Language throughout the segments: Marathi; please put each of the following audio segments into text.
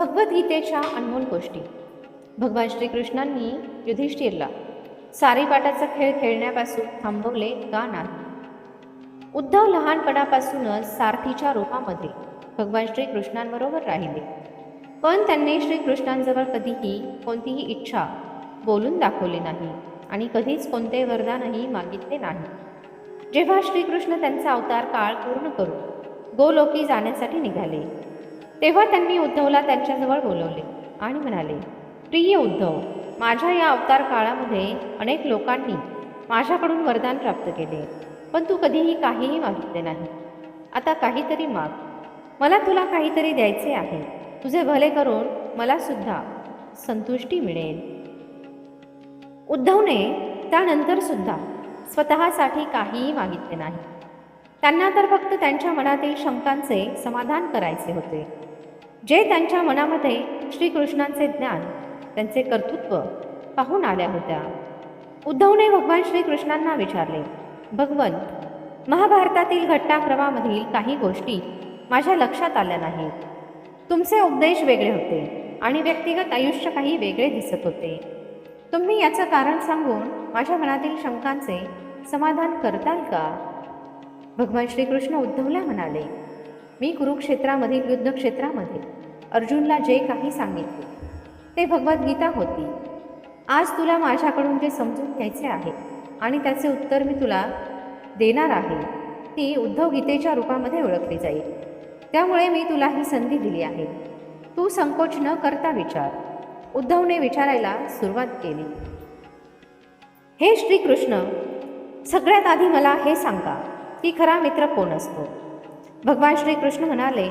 भगवद्गीतेच्या अनमोल गोष्टी. भगवान श्रीकृष्णांनी युधिष्ठिरला सारीपाटाचा खेळ खेळण्यापासून थांबवले का नाही? उद्धव लहानपणापासूनच सारथीच्या रूपामध्ये भगवान श्रीकृष्णांबरोबर राहिले. पण त्यांनी श्रीकृष्णांजवळ कधीही कोणतीही इच्छा बोलून दाखवली नाही आणि कधीच कोणते वरदानही मागितले नाही. जेव्हा श्रीकृष्ण त्यांचा अवतार काळ पूर्ण करून गोलोकी जाण्यासाठी निघाले तेव्हा त्यांनी उद्धवला त्यांच्याजवळ बोलवले आणि म्हणाले प्रिय उद्धव माझ्या या अवतार काळामध्ये अनेक लोकांनी माझ्याकडून वरदान प्राप्त केले पण तू कधीही काहीही मागितले नाही. आता काहीतरी माग. मला तुला काहीतरी द्यायचे आहे. तुझे भले करून मला सुद्धा संतुष्टी मिळेल. उद्धवने त्यानंतर सुद्धा स्वतःसाठी काहीही मागितले नाही. त्यांना तर फक्त त्यांच्या मनातील शंकांचे समाधान करायचे होते. जे त्यांच्या मनामध्ये श्रीकृष्णांचे ज्ञान त्यांचे कर्तृत्व पाहून आल्या होत्या. उद्धवने भगवान श्रीकृष्णांना विचारले भगवंत महाभारतातील घटनाक्रमामधील काही गोष्टी माझ्या लक्षात आल्या नाहीत. तुमचे उपदेश वेगळे होते आणि व्यक्तिगत आयुष्य काही वेगळे दिसत होते. तुम्ही याचं कारण सांगून माझ्या मनातील शंकांचे समाधान करताल का? भगवान श्रीकृष्ण उद्धवला म्हणाले मी कुरुक्षेत्रामधील युद्धक्षेत्रामध्ये अर्जुनला जे काही सांगितले ते भगवद्गीता होती. आज तुला माझ्याकडून जे समजून घ्यायचे आहे आणि त्याचे उत्तर मी तुला देणार आहे ती उद्धव गीतेच्या रूपामध्ये ओळखली जाईल. त्यामुळे मी तुला ही संधी दिली आहे. तू संकोच न करता विचार. उद्धवने विचारायला सुरुवात केली. हे श्रीकृष्ण सगळ्यात आधी मला हे सांगा की खरा मित्र कोण असतो? भगवान श्रीकृष्ण म्हणाले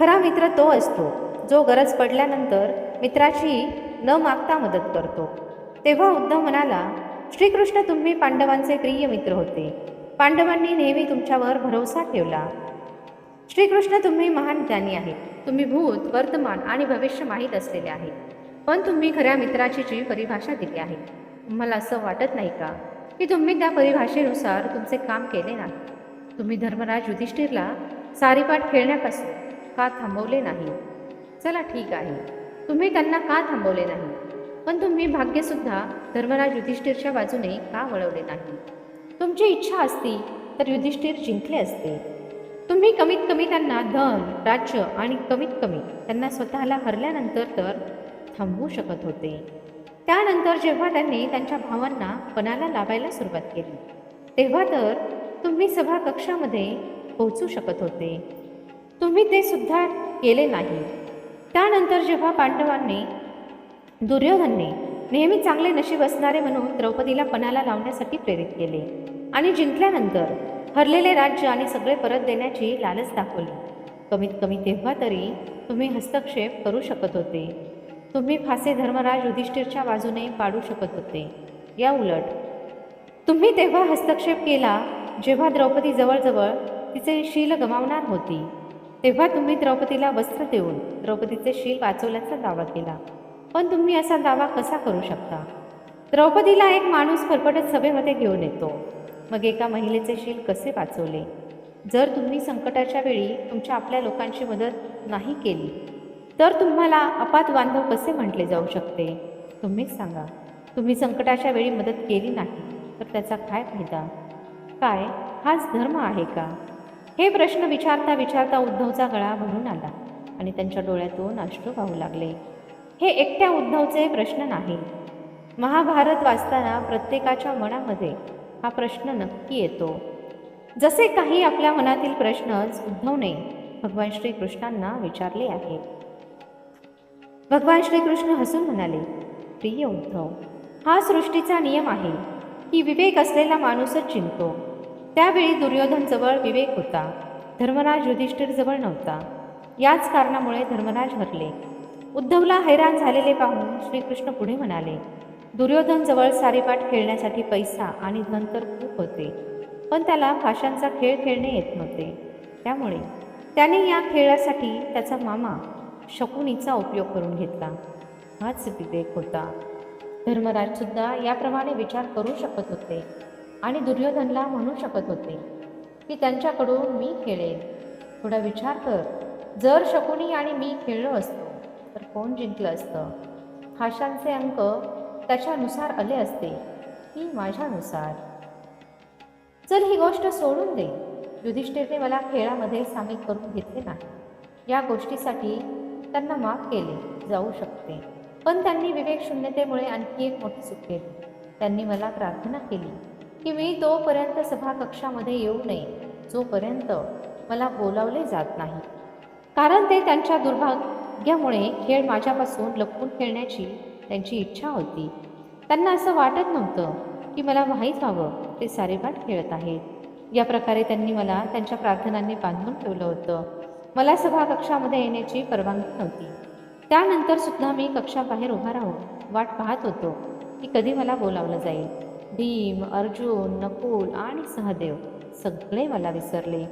खरा मित्र तो असतो जो गरज पडल्यानंतर मित्राची न मागता मदत करतो. तेव्हा उद्धव म्हणाला श्रीकृष्ण तुम्ही पांडवांचे प्रिय मित्र होते. पांडवांनी नेहमी तुमच्यावर भरोसा ठेवला. श्रीकृष्ण तुम्ही महान ज्ञानी आहेत. तुम्ही भूत वर्तमान आणि भविष्य माहीत असलेले आहेत. पण तुम्ही खऱ्या मित्राची जी परिभाषा दिली आहे. तुम्हाला असं वाटत नाही का की तुम्ही त्या परिभाषेनुसार तुमचे काम केले नाही? तुम्ही धर्मराज युधिष्ठिरला सारीपाट खेळण्यापासून का थांबवले नाही? चला ठीक आहे. तुम्ही त्यांना का थांबवले नाही? पण तुम्ही भाग्यसुद्धा धर्मराज युधिष्ठिरच्या बाजूने का वळवले नाही? तुमची इच्छा असती तर युधिष्ठिर जिंकले असते. तुम्ही कमीत कमी त्यांना धन राज्य आणि कमीत कमी त्यांना स्वतःला हरल्यानंतर तर थांबवू शकत होते. त्यानंतर जेव्हा त्यांनी त्यांच्या भावांना पणाला लावायला सुरुवात केली तेव्हा तर तुम्ही सभाकक्षामध्ये पोहोचू शकत होते. तुम्ही ते सुद्धा केले नाही. त्यानंतर जेव्हा पांडवांनी दुर्योधनने नेहमी चांगले नशीब असणारे म्हणून द्रौपदीला पणाला लावण्यासाठी प्रेरित केले आणि जिंकल्यानंतर हरलेले राज्य आणि सगळे परत देण्याची लालच दाखवली. कमीत कमी तेव्हा तरी तुम्ही हस्तक्षेप करू शकत होते. तुम्ही फासे धर्मराज युधिष्ठिरच्या बाजूने पाडू शकत होते. या उलट तुम्ही तेव्हा हस्तक्षेप केला जेव्हा द्रौपदी जवळजवळ तिचे शील गमावणार होती. तेव्हा तुम्ही द्रौपदीला वस्त्र देऊन द्रौपदीचे शील वाचवल्याचा दावा केला. पण तुम्ही असा दावा कसा करू शकता? द्रौपदीला एक माणूस फरफटत सभेमध्ये घेऊन येतो. मग एका महिलेचे शील कसे वाचवले? जर तुम्ही संकटाच्या वेळी तुमच्या आपल्या लोकांची मदत नाही केली तर तुम्हाला अपात बांधव कसे म्हटले जाऊ शकते? तुम्हीच सांगा. तुम्ही संकटाच्या वेळी मदत केली नाही तर त्याचा काय फायदा? काय? हाच धर्म आहे का? हे प्रश्न विचारता विचारता उद्धवचा गळा भरून आला आणि त्यांच्या डोळ्यातून अश्रू वाहू लागले. हे एकट्या उद्धवचे प्रश्न नाही. महाभारत वाचताना प्रत्येकाच्या मनामध्ये हा प्रश्न नक्की येतो. जसे काही आपल्या मनातील प्रश्नच उद्धवने भगवान श्रीकृष्णांना विचारले आहेत. भगवान श्रीकृष्ण हसून म्हणाले प्रिय उद्धव हा सृष्टीचा नियम आहे की विवेक असलेला माणूसच जिंकतो. त्यावेळी दुर्योधनजवळ विवेक होता. धर्मराज युधिष्ठिरजवळ नव्हता. याच कारणामुळे धर्मराज हरले. उद्धवला हैराण झालेले पाहून श्रीकृष्ण पुढे म्हणाले दुर्योधनजवळ सारेपाठ खेळण्यासाठी पैसा आणि धन तर खूप होते पण त्याला भाषांचा खेळ खेळणे येत नव्हते. त्यामुळे त्याने या खेळासाठी त्याचा मामा शकुनीचा उपयोग करून घेतला. हाच विवेक होता. धर्मराजसुद्धा याप्रमाणे विचार करू शकत होते. आणि दुर्योधनला म्हणू शकत होते की त्यांच्याकडून मी खेळेन. थोडा विचार कर. जर शकुनी आणि मी खेळलो असतो तर कोण जिंकलं असतं हाशांचे अंक त्याच्यानुसार आले असते की माझ्यानुसार. चल ही गोष्ट सोडून दे. युधिष्ठिरने मला खेळामध्ये सामील करून घेतले नाही. या गोष्टीसाठी त्यांना माफ केले जाऊ शकते. पण त्यांनी विवेक शून्यतेमुळे आणखी एक मोठी चूक केली. त्यांनी मला प्रार्थना केली. की मी तोपर्यंत सभाकक्षामध्ये येऊ नये जोपर्यंत मला बोलावले जात नाही. कारण ते त्यांच्या दुर्भाग्यामुळे खेळ माझ्यापासून लपवून खेळण्याची त्यांची इच्छा होती. त्यांना असं वाटत नव्हतं की मला माहीत व्हावं ते सारेपाठ खेळत आहेत. या प्रकारे त्यांनी मला त्यांच्या प्रार्थनांनी बांधून ठेवलं होतं. मला सभाकक्षामध्ये येण्याची परवानगी नव्हती. त्यानंतर सुद्धा मी कक्षाबाहेर उभा राहून वाट पाहत होतो की कधी मला बोलावलं जाईल. भीम अर्जुन नकुल आणि सहदेव सगळे मला विसरले.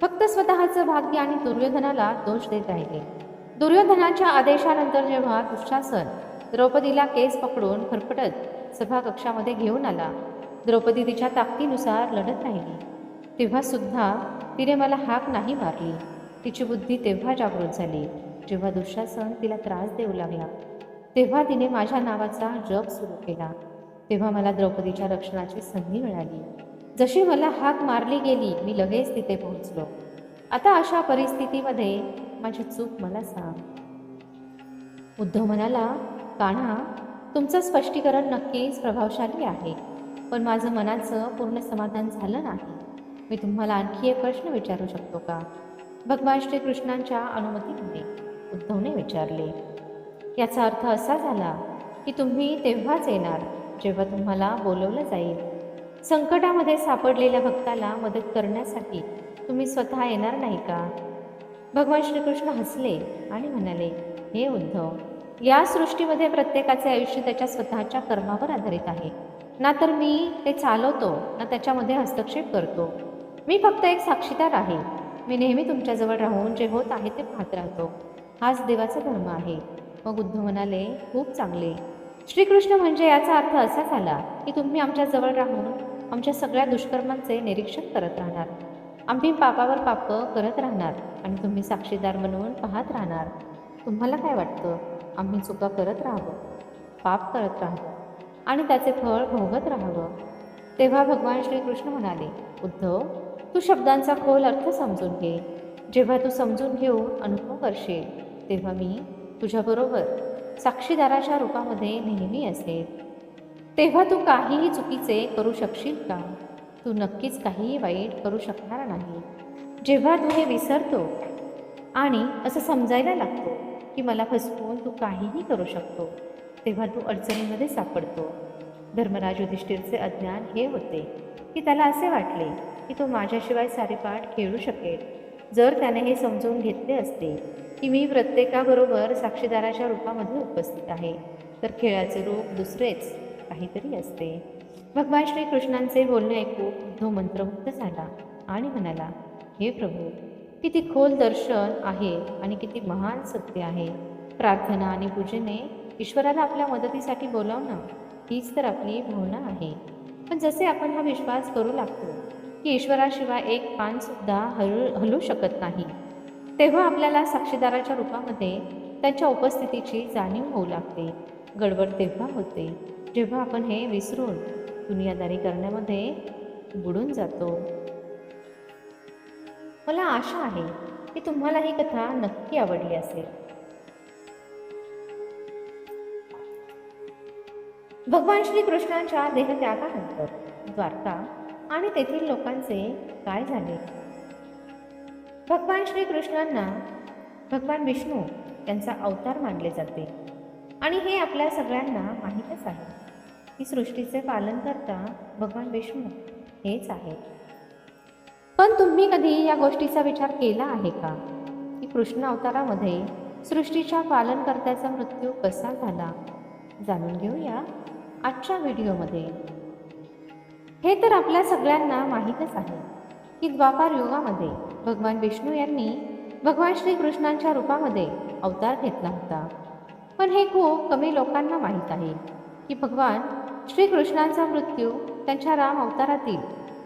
फक्त स्वतःचं भाग्य आणि दुर्योधनाला दोष देत राहिले. दुर्योधनाच्या आदेशानंतर जेव्हा दुःशासन द्रौपदीला केस पकडून फरफटत सभाकक्षामध्ये घेऊन आला द्रौपदी तिच्या ताकदीनुसार लढत राहिली. तेव्हा सुद्धा तिने मला हाक नाही मारली. तिची बुद्धी तेव्हा जागृत झाली जेव्हा दुःशासन तिला त्रास देऊ लागला. तेव्हा तिने माझ्या नावाचा जप सुरू केला. तेव्हा मला द्रौपदीच्या रक्षणाची संधी मिळाली. जशी मला हाक मारली गेली मी लगेच तिथे पोहोचलो. आता अशा परिस्थितीमध्ये माझी चूक मला सांग. उद्धव म्हणाला कान्हा तुमचं स्पष्टीकरण नक्कीच प्रभावशाली आहे पण माझं मनाचं पूर्ण समाधान झालं नाही. मी तुम्हाला आणखी एक प्रश्न विचारू शकतो का? भगवान श्रीकृष्णांच्या अनुमतीने उद्धवने विचारले. याचा अर्थ असा झाला की तुम्ही तेव्हाच येणार जेव्हा तुम्हाला बोलवलं जाईल. संकटामध्ये सापडलेल्या भक्ताला मदत करण्यासाठी तुम्ही स्वतः येणार नाही का? भगवान श्रीकृष्ण हसले आणि म्हणाले हे उद्धव या सृष्टीमध्ये प्रत्येकाचे आयुष्य त्याच्या स्वतःच्या कर्मावर आधारित आहे. ना तर मी ते चालवतो ना त्याच्यामध्ये हस्तक्षेप करतो. मी फक्त एक साक्षीदार आहे. मी नेहमी तुमच्याजवळ राहून जे होत आहे ते पाहत राहतो. हाच देवाचा धर्म आहे. मग उद्धव म्हणाले खूप चांगले. श्रीकृष्ण म्हणजे याचा अर्थ असा झाला की तुम्ही आमच्याजवळ राहून आमच्या सगळ्या दुष्कर्मांचे निरीक्षण करत राहणार. आम्ही पापावर पाप करत राहणार आणि तुम्ही साक्षीदार म्हणून पाहत राहणार. तुम्हाला काय वाटतं? आम्ही चुका करत राहावं? पाप करत राहावं? आणि त्याचे फळ भोगत राहावं? तेव्हा भगवान श्रीकृष्ण म्हणाले उद्धव तू शब्दांचा खोल अर्थ समजून घे. जेव्हा तू समजून घेऊन अनुभव करशील तेव्हा मी तुझ्याबरोबर साक्षीदाराच्या रूपामध्ये नेहमी असेल. तेव्हा तू काहीही चुकीचे करू शकशील का? तू नक्कीच काहीही वाईट करू शकणार नाही. जेव्हा तू हे विसरतो आणि असं समजायला लागतो की मला फसवून तू काहीही करू शकतो तेव्हा तू अडचणीमध्ये सापडतो. धर्मराज युधिष्ठिरचे अज्ञान हे होते की त्याला असे वाटले की तो माझ्याशिवाय सारे पाठ खेळू शकेल. जर त्याने हे समजून घेतले असते की मी प्रत्येकाबरोबर साक्षीदाराच्या रूपामध्ये उपस्थित आहे. तर खेळाचे रूप दुसरेच काहीतरी असते. भगवान श्रीकृष्णांचे बोलणे ऐकून तो मंत्रमुग्ध झाला आणि म्हणाला हे प्रभू किती खोल दर्शन आहे आणि किती महान सत्य आहे. प्रार्थना आणि पूजेने ईश्वराला आपल्या मदतीसाठी बोलावणं हीच तर आपली भावना आहे. पण जसे आपण हा विश्वास करू लागतो की ईश्वराशिवाय एक पानसुद्धा हलू हलू शकत नाही. तेव्हा आपल्याला साक्षीदाराच्या रूपामध्ये त्यांच्या उपस्थितीची जाणीव होऊ लागते. गडबड तेव्हा होते जेव्हा आपण हे विसरून दुनियादारी करण्यामध्ये बुडून जातो. मला आशा आहे की तुम्हाला ही कथा नक्की आवडली असेल. भगवान श्रीकृष्णांच्या देहत्यागानंतर द्वारका आणि तेथील लोकांचे काय झाले? भगवान श्रीकृष्णांना भगवान विष्णू यांचा अवतार मानले जाते. आणि हे आपल्या सगळ्यांना माहीतच आहे. की सृष्टीचे पालन करता भगवान विष्णू हेच आहे पण तुम्ही कधी या गोष्टीचा विचार केला आहे का? की कृष्ण अवतारामध्ये सृष्टीच्या पालनकर्त्याचा मृत्यू कसा झाला? जाणून घेऊया आजच्या व्हिडिओमध्ये. हे तर आपल्या सगळ्यांना माहीतच आहे की द्वापार युगामध्ये भगवान विष्णू यांनी भगवान श्रीकृष्णांच्या रूपामध्ये अवतार घेतला होता. पण हे खूप कमी लोकांना माहीत आहे की भगवान श्रीकृष्णांचा मृत्यू त्यांच्या राम अवतारातील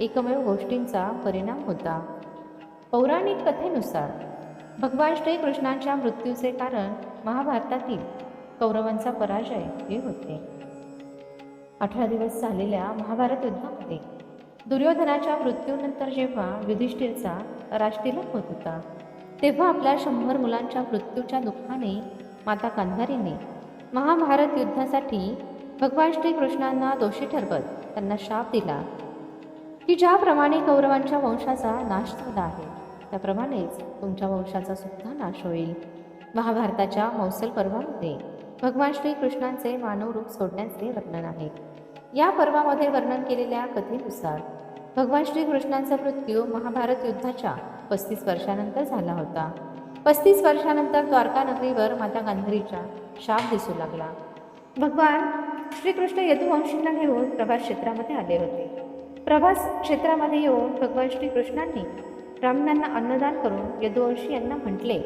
एकमेव गोष्टींचा परिणाम होता. पौराणिक कथेनुसार भगवान श्रीकृष्णांच्या मृत्यूचे कारण महाभारतातील कौरवांचा पराजय हे होते. अठरा दिवस झालेल्या महाभारत युद्धामध्ये दुर्योधनाच्या मृत्यूनंतर जेव्हा युधिष्ठिरचा राजतिलक होत होता. तेव्हा आपल्या शंभर मुलांच्या मृत्यूच्या दुःखाने माता गांधारीने महाभारत युद्धासाठी भगवान श्रीकृष्णांना दोषी ठरवत त्यांना शाप दिला. की ज्याप्रमाणे कौरवांच्या वंशाचा नाश झाला आहे त्याप्रमाणेच तुमच्या वंशाचा सुद्धा नाश होईल. महाभारताच्या मौसल पर्वामध्ये भगवान श्रीकृष्णांचे मानव रूप सोडण्याचे वर्णन आहे. या पर्वामध्ये वर्णन केलेल्या कथेनुसार भगवान श्रीकृष्णांचा मृत्यू महाभारत युद्धाच्या पस्तीस वर्षानंतर झाला होता. पस्तीस वर्षानंतर द्वारका नगरीवर माता गांधारीचा शाप दिसू लागला. भगवान श्रीकृष्ण यदुवंशींना घेऊन प्रभास क्षेत्रामध्ये आले होते. प्रभास क्षेत्रामध्ये येऊन भगवान श्रीकृष्णांनी ब्राह्मणांना अन्नदान करून यदुवंशी यांना म्हटले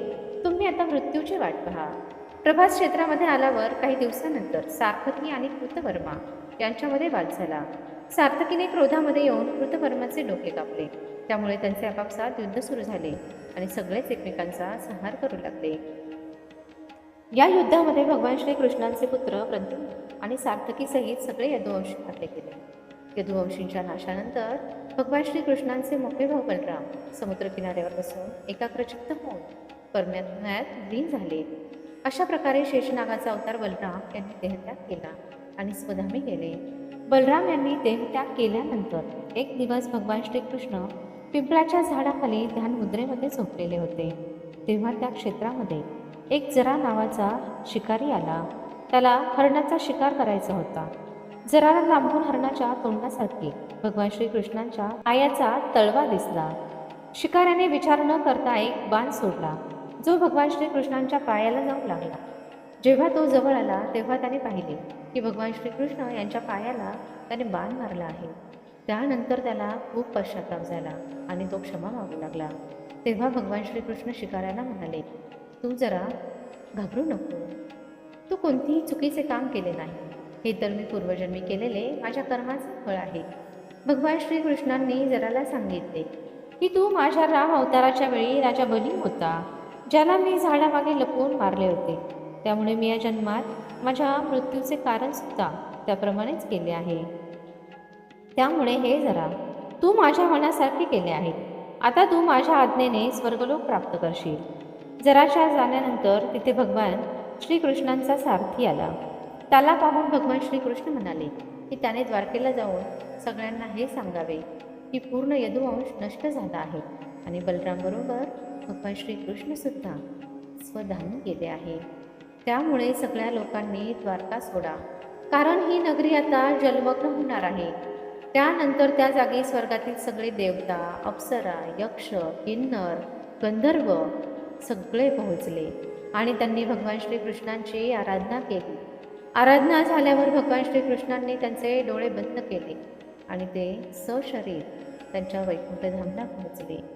तुम्ही आता मृत्यूची वाट पहा. प्रभास क्षेत्रामध्ये आल्यावर काही दिवसानंतर सार्थकी आणि कृतवर्मा यांच्यामध्ये वाद झाला. सार्थकीने क्रोधामध्ये येऊन कृतवर्माचे डोके कापले. त्यामुळे त्यांचे आपापसात युद्ध सुरू झाले आणि सगळेच एकमेकांचा संहार करू लागले. या युद्धामध्ये भगवान श्रीकृष्णांचे पुत्र प्रद्युम्न आणि सार्थकीसहित सगळे यदुवंशी मारले गेले यदुवंशींच्या नाशानंतर भगवान श्रीकृष्णांचे मोठे भाऊ बलराम समुद्रकिनाऱ्यावर बसून एकाग्रचित्त होऊन परमात्म्यात लीन झाले. अशा प्रकारे शेषनागाचा अवतार बलराम यांनी देहत्याग केला आणि स्वधामी गेले. बलराम यांनी देहत्याग केल्यानंतर एक दिवस भगवान श्रीकृष्ण पिंपळाच्या झाडाखाली ध्यान मुद्रेमध्ये झोपलेले होते. तेव्हा त्या क्षेत्रामध्ये एक जरा नावाचा शिकारी आला. त्याला हरणाचा शिकार करायचा होता. जराला लांबून हरणाच्या तोंडासारखी भगवान श्रीकृष्णांच्या आयाचा तळवा दिसला. शिकाऱ्याने विचार न करता एक बाण सोडला. जो भगवान श्रीकृष्णांच्या पायाला जाऊ लागला जेव्हा तो जवळ आला तेव्हा त्याने पाहिले की भगवान श्रीकृष्ण यांच्या पायाला त्याने बाण मारला आहे. त्यानंतर त्याला खूप पश्चाताप झाला आणि तो क्षमा मागू लागला. तेव्हा भगवान श्रीकृष्ण शिकाऱ्याला म्हणाले तू जरा घाबरू नको. तू कोणतेही चुकीचे काम केले नाही. हे तर मी पूर्वजन्मी केलेले माझ्या कर्माचे फळ आहे. भगवान श्रीकृष्णांनी जराला सांगितले की तू माझ्या राम अवताराच्या वेळी राजा बली होता. ज्याला मी झाडामागे लपवून मारले होते. त्यामुळे मी या जन्मात माझ्या मृत्यूचे कारण सुद्धा त्याप्रमाणेच केले आहे. त्यामुळे हे जरा तू माझ्या मनासारखे केले आहे. आता तू माझ्या आज्ञेने स्वर्गलोक प्राप्त करशील. जराच्या जाण्यानंतर तिथे भगवान श्रीकृष्णांचा सारथी आला. त्याला पाहून भगवान श्रीकृष्ण म्हणाले की त्याने द्वारकेला जाऊन सगळ्यांना हे सांगावे की पूर्ण यदुवंश नष्ट झाला आहे आणि बलरामबरोबर भगवान श्रीकृष्णसुद्धा स्वधानी गेले आहे. त्यामुळे सगळ्या लोकांनी द्वारका सोडा. कारण ही नगरी आता जलमग्न होणार आहे. त्यानंतर त्या जागी स्वर्गातील सगळे देवता अप्सरा यक्ष किन्नर गंधर्व सगळे पोहोचले आणि त्यांनी भगवान श्रीकृष्णांची आराधना केली. आराधना झाल्यावर भगवान श्रीकृष्णांनी त्यांचे डोळे बंद केले आणि ते सशरीर त्यांच्या वैकुंठधामला पोहोचले.